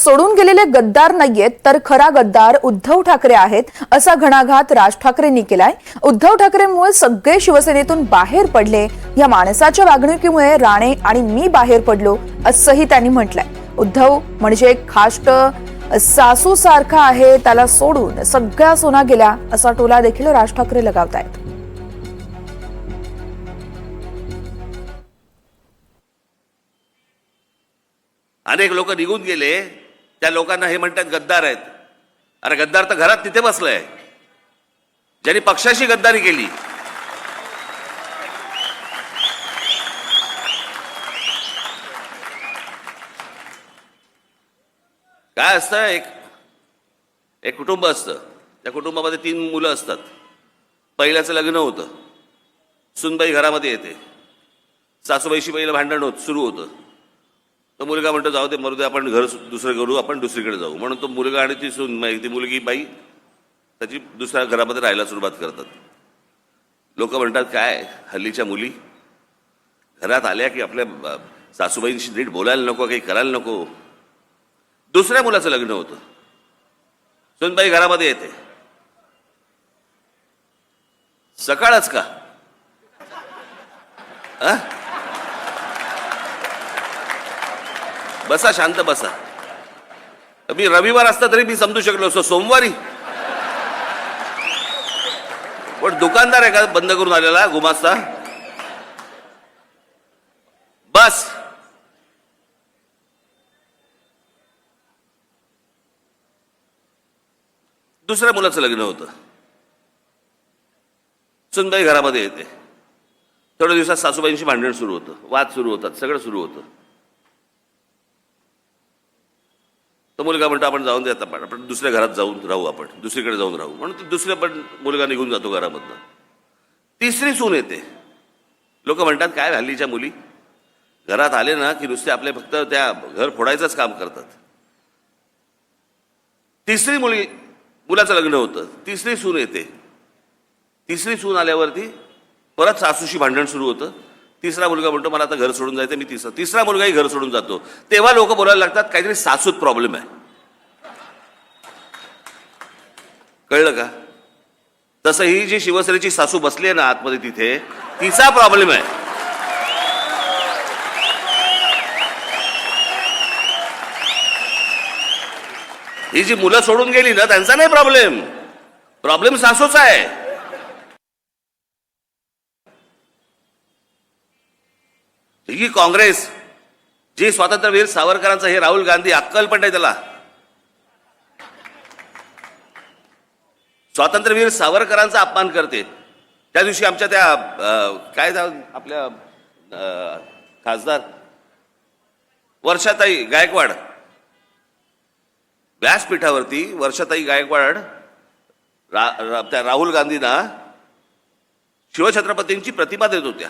सोडून गेलेले गद्दार नाहीयेत तर खरा गद्दार उद्धव ठाकरे आहेत असा घणाघात राज ठाकरेंनी केलाय. उद्धव ठाकरेंमुळे सगळे शिवसेनेतून बाहेर पडले. या माणसाच्या वागणुकीमुळे राणे आणि मी बाहेर पडलो असंही त्यांनी म्हटलंय. उद्धव म्हणजे खाष्ट सासू सारखा आहे त्याला सोडून सगळ्या सोना गेल्या असा टोला देखील राज ठाकरे लगावतायत. अनेक लोक निघून गेले त्या लोकांना हे म्हणतात गद्दार आहेत. अरे गद्दार तर घरात तिथे बसलाय. ज्यांनी पक्षाशी गद्दारी केली. काय असतं? एक एक कुटुंब असतं. त्या कुटुंबामध्ये तीन मुलं असतात. पहिल्याचं लग्न होतं. सुनबाई घरामध्ये येते. सासूबाईशी पहिलं भांडण होत सुरू होतं. तो मुलगा म्हणतो जाऊ दे मरू दे आपण घर दुसरं करू आपण दुसरीकडे जाऊ. म्हणून तो मुलगा आणि ती सून ती मुलगी बाई त्याची दुसऱ्या घरामध्ये राहायला सुरुवात करतात. लोक म्हणतात काय हल्लीच्या मुली? घरात आल्या की आपल्या सासूबाईंशी नीट बोलायला नको काही करायला नको? दुसऱ्या मुलाचं लग्न होतं. सुनबाई घरामध्ये येते. सकाळच का? आ? बसा शांत बसा. मी रविवार असता तरी मी समजू शकलो असतो सोमवारी. पण दुकानदार आहे का बंद करून आलेला गुमास्ता बस. दुसऱ्या मुलाचं लग्न होतं. सुनबाई घरामध्ये येते. थोड्या दिवसात सासूबाईंशी भांडण सुरू होतं वाद सुरू होतात सगळं सुरू होतं. तो मुलगा म्हणतो आपण जाऊन देत आपण आपण दुसऱ्या घरात जाऊन राहू आपण दुसरीकडे जाऊन राहू. म्हणून दुसऱ्या पण मुलगा निघून जातो घरामधनं. तिसरी सून येते. लोक म्हणतात काय हल्लीच्या मुली? घरात आले ना की नुसते आपले फक्त त्या घर फोडायचंच काम करतात. तिसरी मुली मुलाचं लग्न होतं. तिसरी सून येते. तिसरी सून आल्यावरती परत सासूशी भांडण सुरू होतं. तिसरा मुलगा म्हणतो मला आता घर सोडून जायचं मी तिसरा तिसरा मुलगाही घर सोडून जातो. तेव्हा लोक बोलायला लागतात काहीतरी सासूत प्रॉब्लेम आहे. कळलं का? तसं ही जी शिवसेनेची सासू बसली आहे ना आतमध्ये तिथे तिचा प्रॉब्लेम आहे. ही जी मुलं सोडून गेली ना त्यांचा नाही प्रॉब्लेम प्रॉब्लेम सासूचा आहे. ही काँग्रेस जी स्वातंत्र्यवीर सावरकरांचं हे राहुल गांधी अक्कल पण नाही त्याला. स्वातंत्र्यवीर सावरकरांचा अपमान करते. त्या दिवशी आमच्या त्या काय आपल्या अं, खासदार वर्षाताई गायकवाड. व्यासपीठावरती वर्षाताई गायकवाड रा, रा, त्या राहुल गांधींना शिवछत्रपतींची प्रतिमा देत होत्या.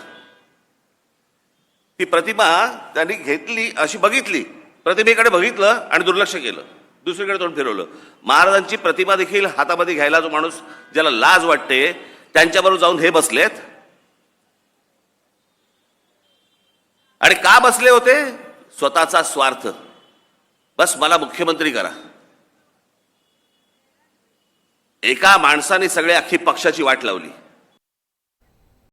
ती प्रतिमा त्यांनी घेतली अशी बघितली. प्रतिमेकडे बघितलं आणि दुर्लक्ष केलं. दुसरीकडे तोंड फिरवलं. महाराजांची प्रतिमा देखील हातामध्ये घ्यायला जो माणूस ज्याला लाज वाटते त्यांच्याबरोबर जाऊन हे बसलेत. आणि का बसले होते? स्वतःचा स्वार्थ. बस मला मुख्यमंत्री करा. एका माणसाने सगळे अख्खी पक्षाची वाट लावली.